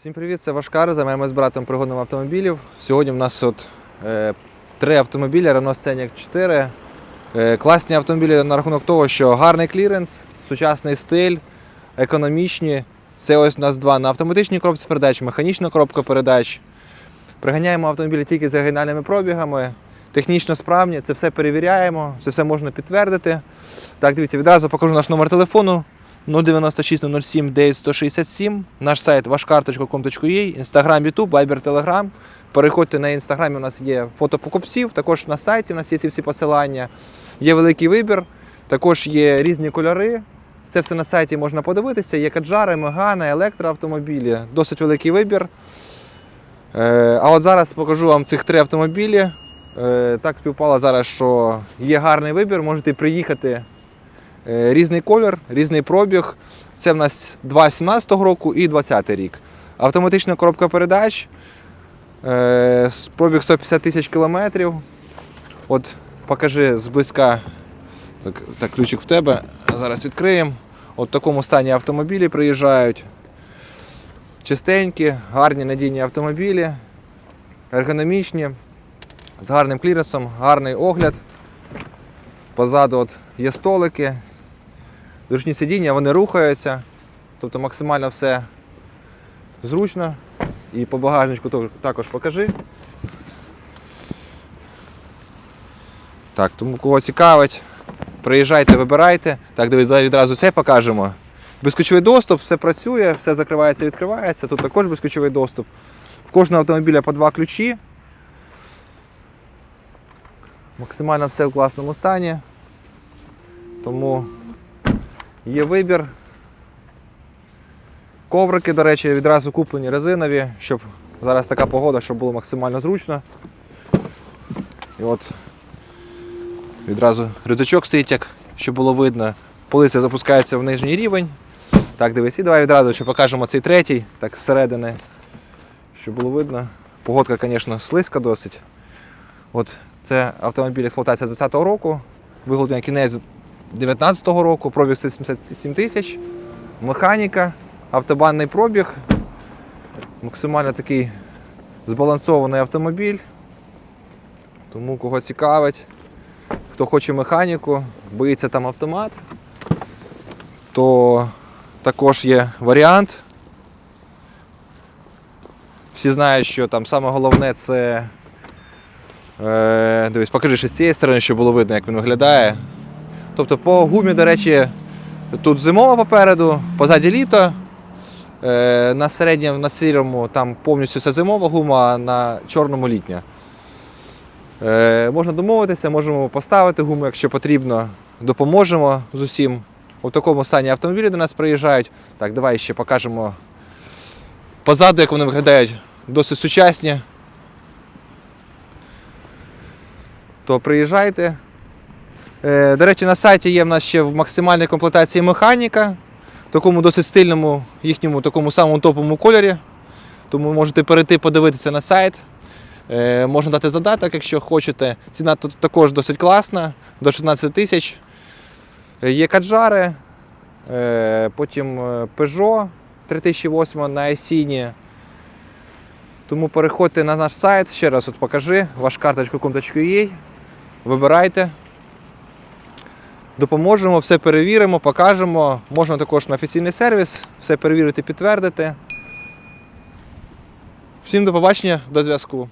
Всім привіт, це Вашкар, займаємось братом пригодним автомобілів. Сьогодні в нас от, е, три автомобілі Renault Scenic 4. Е, класні автомобілі на рахунок того, що гарний кліренс, сучасний стиль, економічні. Це ось у нас два на автоматичній коробці передач, механічна коробка передач. Приганяємо автомобілі тільки з оригінальними пробігами, технічно справні, це все перевіряємо, це все можна підтвердити. Так, дивіться, відразу покажу наш номер телефону. 096 07 9167, наш сайт вашкарточка.com.ua, інстаграм, ютуб, вайбер, телеграм. Переходьте на інстаграмі, у нас є фото покупців, також на сайті у нас є ці всі посилання. Є великий вибір, також є різні кольори. Це все на сайті можна подивитися. Є каджари, мегани, електроавтомобілі, досить великий вибір. Е, А от зараз покажу вам цих три автомобілі. Е, Так співпало зараз, що є гарний вибір, можете приїхати. Е, Різний колір, різний пробіг. Це в нас 2.17 року і 20 рік. Автоматична коробка передач. е, Пробіг 150 тисяч кілометрів. От покажи зблизька. Так, так, ключик в тебе. Зараз відкриємо. От в такому стані автомобілі приїжджають. Чистенькі, гарні надійні автомобілі, ергономічні, з гарним кліренсом, гарний огляд. Позаду от є столики, зручні сидіння, вони рухаються, тобто максимально все зручно. І по багажничку також покажи. Так, тому кого цікавить, приїжджайте, вибирайте. Так, дивись, відразу це покажемо. Безключовий доступ, все працює, все закривається, відкривається. Тут також безключовий доступ. В кожного автомобіля по два ключі. Максимально все в класному стані. Тому є вибір. Коврики, до речі, відразу куплені резинові, щоб зараз така погода, щоб було максимально зручно. І от відразу рюкзачок стоїть, як щоб було видно. Полиця запускається в нижній рівень. Так, дивись, і давай відразу ще покажемо цей третій, так зсередини, щоб було видно. Погодка, звісно, слизька досить. От це автомобіль експлуатація з 20-го року, виготовлення кінець 19-го року, пробіг 177 тисяч, механіка, автобанний пробіг, максимально такий збалансований автомобіль. Тому кого цікавить, хто хоче механіку, боїться там автомат, то також є варіант. Всі знають, що там саме головне це. Е, дивись, покажи з цієї сторони, щоб було видно, як він виглядає. Тобто по гумі, до речі, тут зимова попереду, позаді літо. Е, на середньому, на сірому там повністю вся зимова гума, а на чорному літня. Е, можна домовитися, можемо поставити гуму, якщо потрібно, допоможемо з усім. У такому стані автомобілі до нас приїжджають. Так, давай ще покажемо позаду, як вони виглядають досить сучасні. То приїжджайте. Е, До речі, на сайті є в нас ще в максимальній комплектації механіка, в такому досить стильному їхньому такому самому топовому кольорі. Тому можете перейти подивитися на сайт. Е, Можна дати задаток, якщо хочете. Ціна тут також досить класна, до 16 тисяч. Е, Є каджари, потім Peugeot 3008 на Есіні. Тому переходьте на наш сайт, ще раз от покажи, вашкарточка.com.ua, вибирайте. Допоможемо, все перевіримо, покажемо. Можна також на офіційний сервіс, все перевірити, підтвердити. Всім до побачення, до зв'язку.